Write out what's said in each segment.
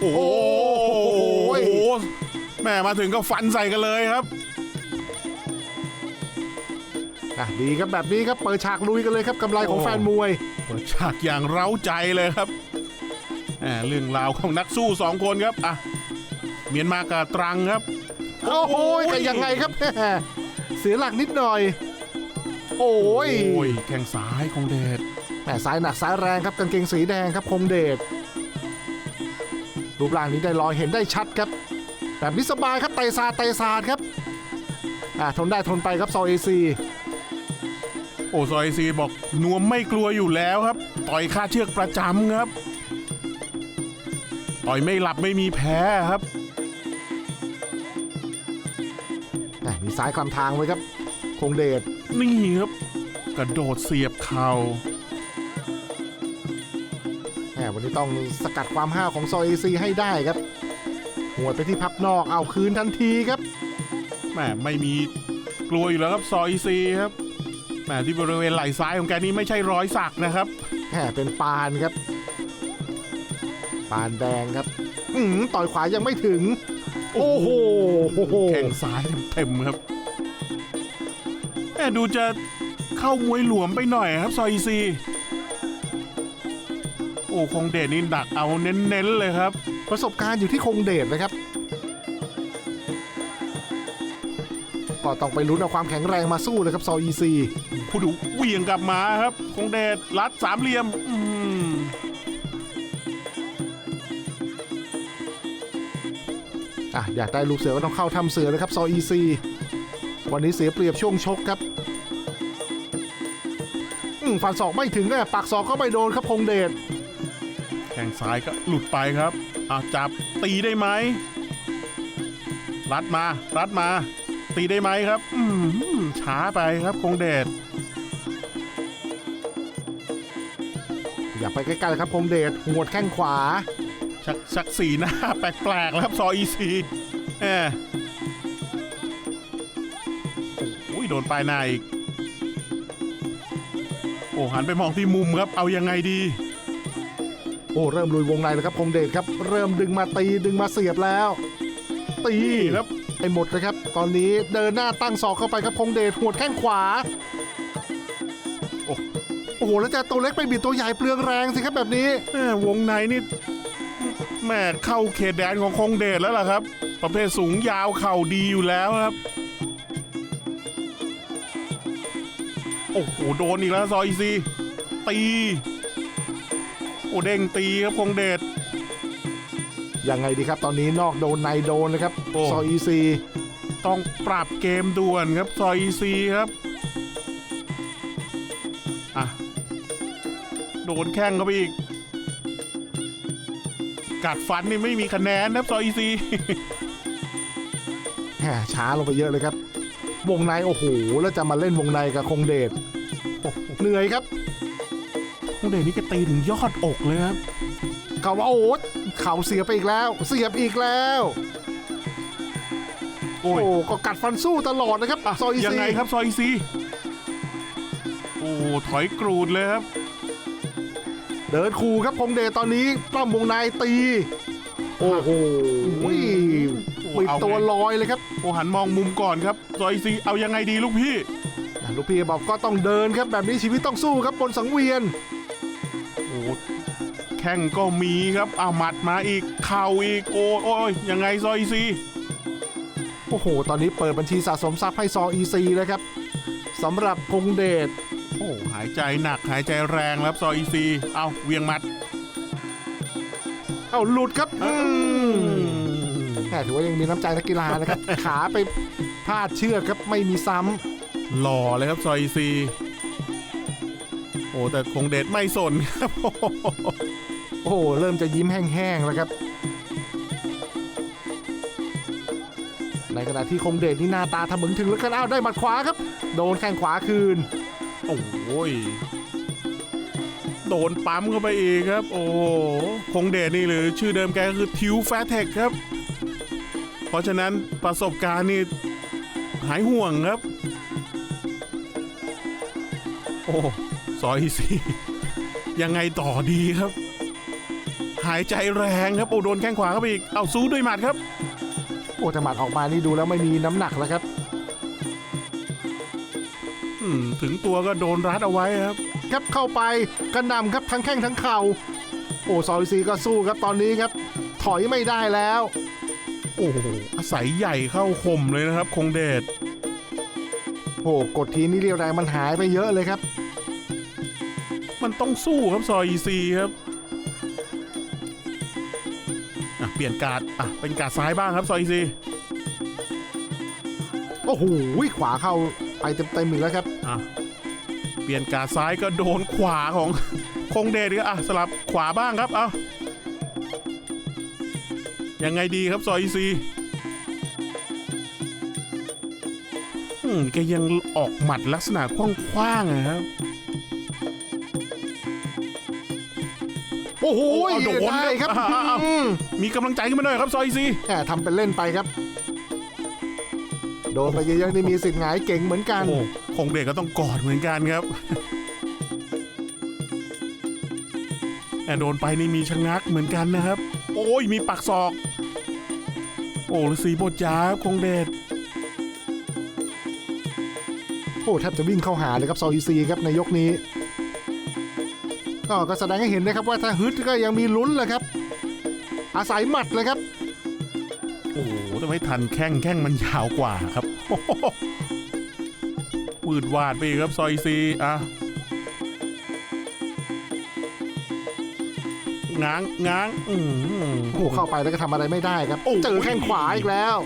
โอ้โหโอ้โหแม่มาถึงก็ฟันใส่กันเลยครับอะดีครับแบบนี้ครับเปิดฉากลุยกันเลยครับกำไรของโอ้แฟนมวย เปิดฉากอย่างเร้าใจเลยครับแหมเรื่องราวของนักสู้สองคนครับอะเมียนมากับตรังครับ โอ้โหแต่ยังไงครับแหมเสียหลักนิดหน่อย โอ้ยโอ้ยแข้งซ้ายของเดช แหมซ้ายหนักซ้ายแรงครับกางเกงสีแดงครับคงเดช รูปร่างนี้ได้ลอยเห็นได้ชัดครับแบบนี้สบายครับเตะซาดเตะซาดครับอะทนได้ทนไปครับซอเอซีโอ้ซอยซีบอกนวมไม่กลัวอยู่แล้วครับ ต่อยคาเชือกประจำครับ ต่อยไม่หลับไม่มีแพ้ครับอะมีซ้ายคลำทางไว้ครับ คงเดชนี่ครับ กระโดดเสียบเข่าแหม วันนี้ต้องสกัดความห้าวของซอเอซีให้ได้ครับ หัวดไปที่พับนอกเอาคืนทันทีครับแหมไม่มีกลัวอยู่แล้วครับซอยซีครับแหมที่บริเวณไหล่ซ้ายของแกนี่ไม่ใช่รอยสักนะครับแหมเป็นปานครับ ปานแดงครับ อืมต่อยขวายังไม่ถึง โอ้โหโอ้โหแข้งซ้ายเต็มๆครับแหมดูจะเข้ามวยหลวมไปหน่อยครับซอยซีโอ้คงเดชนี่ดักเอาเน้นๆเลยครับ ประสบการณ์อยู่ที่คงเดชนะครับก็ต้องไปลุ้นเอาความแข็งแรงมาสู้เลยครับซออีซีผู้ดูเหวี่ยงกลับมาครับ คงเดชรัดสามเหลี่ยมอืมอะอยากได้ลูกเสือก็ต้องเข้าทำเสือเลยครับซออีซีวันนี้เสียเปรียบช่วงชกครับอืมฟันศอกไม่ถึงอะปากศอกก็ไม่โดนครับคงเดชแข้งซ้ายก็หลุดไปครับอะจับตีได้ไหม รัดมา รัดมา ตีได้ไหมครับ อืมช้าไปครับคงเดชอย่าไปใกล้ๆเลยครับคงเดชหัวดแข้งขวา ชักชักสีหน้า แปลกๆแล้วครับซออีซีแหมโอ้ยโดนปลายหน้าอีก โอ้หันไปมองที่มุมครับ เอายังไงดี โอ้เริ่มลุยวงในแล้วครับคงเดชครับ เริ่มดึงมาตีดึงมาเสียบแล้ว ตีนี่ครับไอหมดเลยครับ ตอนนี้เดินหน้าตั้งศอกเข้าไปครับคงเดชหัวดแข้งขวา โอ้โหแล้วจะตัวเล็กไปบิดตัวใหญ่เปลืองแรงสิครับแบบนี้ แม่วงในนี่แม่เข้าเขตแดนของคงเดชแล้วล่ะครับ ประเภทสูงยาวเข่าดีอยู่แล้วครับ โอ้โหโดนอีกแล้วซอยซีตี โอ้เด้งตีครับคงเดชยังไงดีครับ ตอนนี้นอกโดนในโดนเลยครับโอ้ซออีซีต้องปรับเกมด่วนครับซอยอีซีครับอะโดนแข้งเข้าไปอีก กัดฟันนี่ไม่มีคะแนนนะครับซอยอีซีแหมช้าลงไปเยอะเลยครับ วงในโอ้โหแล้วจะมาเล่นวงในกับคงเดชโอ้โหเหนื่อยครับ คงเดชนี่ก็ตีถึงยอดอกเลยครับเขาว่าโอ้โหเข่าเสียบไปอีกแล้ว เสียบอีกแล้ว โอ้โอ้ยก็กัดฟันสู้ตลอดนะครับซออียังซีไงครับซอยอีซีโอ้ถอยกรูดเลยครับเดินคู่ครับคงเดชตอนนี้ปล้ำวงในตี โอ้โหโอ้ปิดเอาไงตัวลอยเลยครับโอ้หันมองมุมก่อนครับซอยอีซีเอายังไงดีลูกพี่ ลูกพี่บอกก็ต้องเดินครับแบบนี้ชีวิตต้องสู้ครับบนสังเวียนโอ้ แข้งก็มีครับเอาหมัดมาอีกเข่าอีกโอ้โอ้ยยังไงซอยอีซีโอ้โห ตอนนี้เปิดบัญชีสะสมทรัพย์ให้ซออีซีเลยครับสำหรับคงเดชโอ้หายใจหนักหายใจแรงแล้วครับซอยอีซีเอาเวียงหมัด เอาหลุดครับอืมแหมถือว่ายังมีน้ำใจนักกีฬานะครับ ขาไปพลาดเชือกครับไม่มีซ้ำหล่อเลยครับซอยอีซี โอ้แต่คงเดชไม่สนครับโอ้โหเริ่มจะยิ้มแห้งๆแล้วครับ ในขณะที่คงเดชนี่หน้าตาทะมึงถึงแล้วกันอ้าวได้หมัดขวาครับ โดนแข้งขวาคืน โอ้ยโดนปั๊มเข้าไปอีกครับ โอ้โหคงเดชนี่หรือชื่อเดิมแกก็คือทิวแฟเทคครับ เพราะฉะนั้นประสบการณ์นี่หายห่วงครับ โอ้ ซอยสียังไงต่อดีครับ หายใจแรงครับโอ้โดนแข้งขวาเข้าไปอีกเอาสู้ด้วยหมัดครับ โอ้แต่หมัดออกมานี่ดูแล้วไม่มีน้ำหนักแล้วครับอืมถึงตัวก็โดนรัดเอาไว้ครับ ครับเข้าไปกระหนำครับทั้งแข้งทั้งเข่า โอ้ซอยซีก็สู้ครับตอนนี้ครับ ถอยไม่ได้แล้ว โอ้โหอาศัยใหญ่เข้าข่มเลยนะครับ คงเดชโอ้กดทีนี่เรียวแรงมันหายไปเยอะเลยครับ มันต้องสู้ครับซอยอีซีครับอะเปลี่ยนการ์ดอะเป็นการ์ดซ้ายบ้างครับซอยอีซีโอ้โหขวาเข้าไปเต็มๆอีกแล้วครับอะเปลี่ยนการ์ดซ้ายก็โดนขวาของคงเดชก็อะสลับขวาบ้างครับเอายังไงดีครับซอยอีซีอืมแกยังออกหมัดลักษณะคว้างๆนะครับ อ้โหเอาโดนได้ครับอะอะอะอืมมีกำลังใจขึ้นมาหน่อยครับซอยอีซีแหมทำเป็นเล่นไปครับ โดนไปเยอะๆนี่มีสิทธิ์หงายเก่งเหมือนกัน โอ้คงเด็กก็ต้องกอดเหมือนกันครับแต่โดนไปนี่มีชะงักเหมือนกันนะครับ โอ้ยมีปักศอก โอ้ฤาษีบทยาครับคงเดชโอ้แทบจะวิ่งเข้าหาเลยครับซอยซีครับในยกนี้ ก็ก็แสดงให้เห็นนะครับว่าถ้าฮึดก็ยังมีลุ้นแหละครับ อาศัยหมัดเลยครับ โอ้โหแต่ไม่ทันแข้งแข้งมันยาวกว่าครับโอ้โหวืดวาดไปอีกครับซอยซีอะง้างง้างอืมโอ้โหเข้าไปแล้วก็ทำอะไรไม่ได้ครับโอ้ยเจอแข้งขวาอีกแล้ว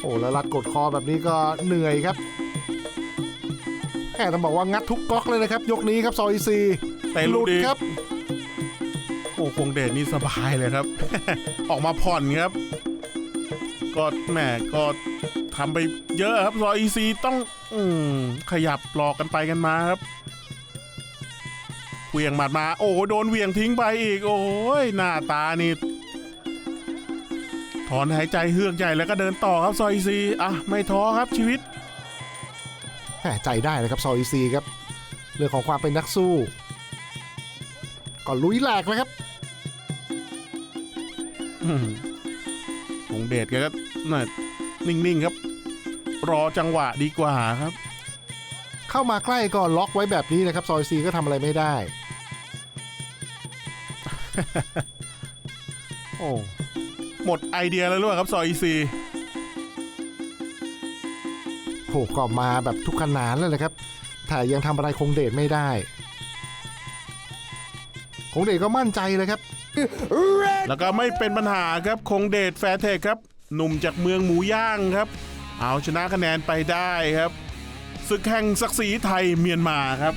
โอ้แล้วรัดกดคอแบบนี้ก็เหนื่อยครับ แหมต้องบอกว่างัดทุกก๊อกเลยนะครับ ยกนี้ครับซอยซีเตะหหลุลุดดอีกครับ โอ้คงเดชนี่สบายเลยครับ ออกมาผ่อนครับ ก็แหมก็ทำไปเยอะครับซอยอีซีต้อง อืมขยับหลอกกันไปกันมาครับเหวียงหมัดมา โอ้โดนเหวียงทิ้งไปอีก โอ้ยหน้าตานี่ถอนหายใจเฮือกใหญ่แล้วก็เดินต่อครับซอยอีซีอะไม่ท้อครับชีวิตแหม ใจได้เลยครับซอยซีครับเรื่องของความเป็นนักสู้ก็ลุยแหลกเลยครับอืมคงเดชแกก็น่ะนิ่งๆครับ รอจังหวะดีกว่าครับ เข้ามาใกล้ก็ล็อกไว้แบบนี้นะครับ ซอยซีก็ทำอะไรไม่ได้ โอ้หมดไอเดียแล้วหรือเปล่าครับ ซอยอีซี โหก็มาแบบทุกขนานเลยนะครับแต่ยังทำอะไรคงเดชไม่ได้ คงเดชก็มั่นใจเลยครับ แล้วก็ไม่เป็นปัญหาครับคงเดชแฟร์เทคครับ หนุ่มจากเมืองหมูย่างครับ เอาชนะคะแนนไปได้ครับศึกแห่งศักดิ์ศรีไทยเมียนมาครับ